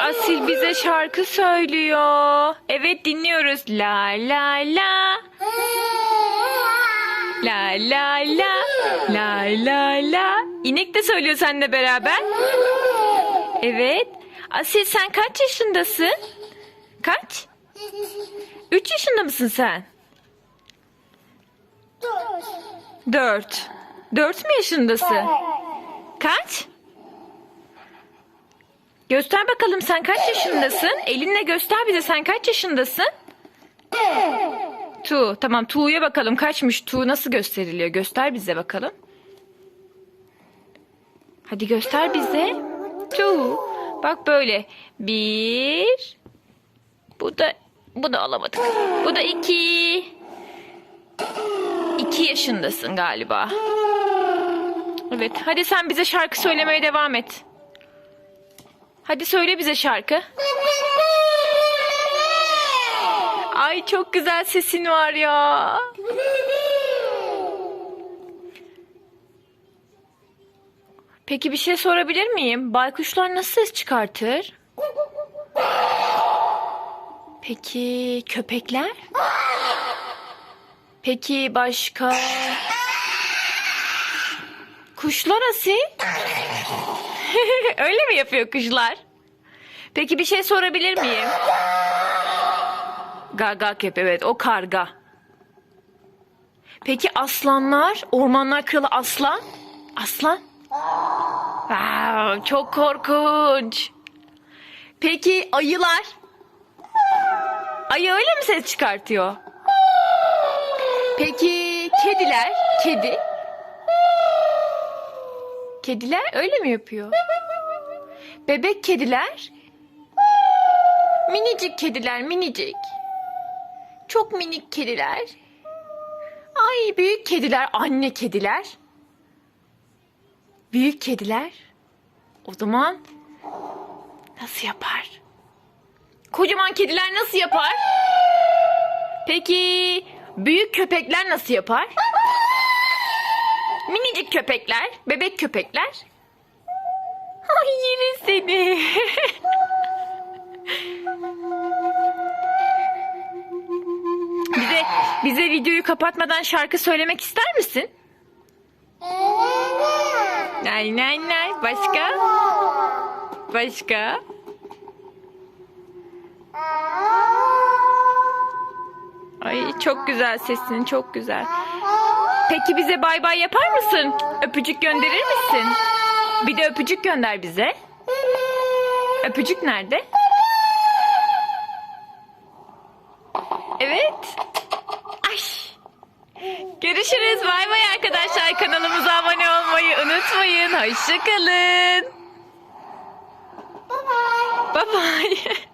Asil bize şarkı söylüyor. Evet dinliyoruz. La la la. La la la. La la la. İnek de söylüyor seninle beraber. Evet. Asil sen kaç yaşındasın? Kaç? Üç yaşında mısın sen? Dört. Dört mü yaşındasın? Kaç? Göster bakalım sen kaç yaşındasın? Elinle göster bize sen kaç yaşındasın? Tu. Tamam Tu'ya bakalım kaçmış. Tu nasıl gösteriliyor? Göster bize bakalım. Hadi göster bize. Tu. Bak böyle. Bir. Bu da bu da alamadık. Bu da iki. İki yaşındasın galiba. Evet. Hadi sen bize şarkı söylemeye devam et. Hadi söyle bize şarkı. Ay çok güzel sesin var ya. Peki bir şey sorabilir miyim? Baykuşlar nasıl ses çıkartır? Peki köpekler? Peki başka? Kuşlar Asi? Öyle mi yapıyor kuşlar? Peki bir şey sorabilir miyim? Gaga köp evet o karga. Peki aslanlar? Ormanlar kralı aslan? Aslan? Wow, çok korkunç. Peki ayılar? Ayı öyle mi ses çıkartıyor? Peki kediler? Kedi? Kediler öyle mi yapıyor? Bebek kediler? Minicik kediler, minicik. Çok minik kediler. Ay büyük kediler, anne kediler. Büyük kediler. O zaman nasıl yapar? Kocaman kediler nasıl yapar? Peki büyük köpekler nasıl yapar? Minicik köpekler, bebek köpekler. Ay yerim seni. bize bize videoyu kapatmadan şarkı söylemek ister misin? Nay nay nay. Başka? Başka? Ay çok güzel sesin, çok güzel. Peki bize bay bay yapar mısın? Öpücük gönderir misin? Bir de öpücük gönder bize. Öpücük nerede? Evet. Ay. Görüşürüz. Bay bay arkadaşlar. Kanalımıza abone olmayı unutmayın. Hoşçakalın. Bye bye.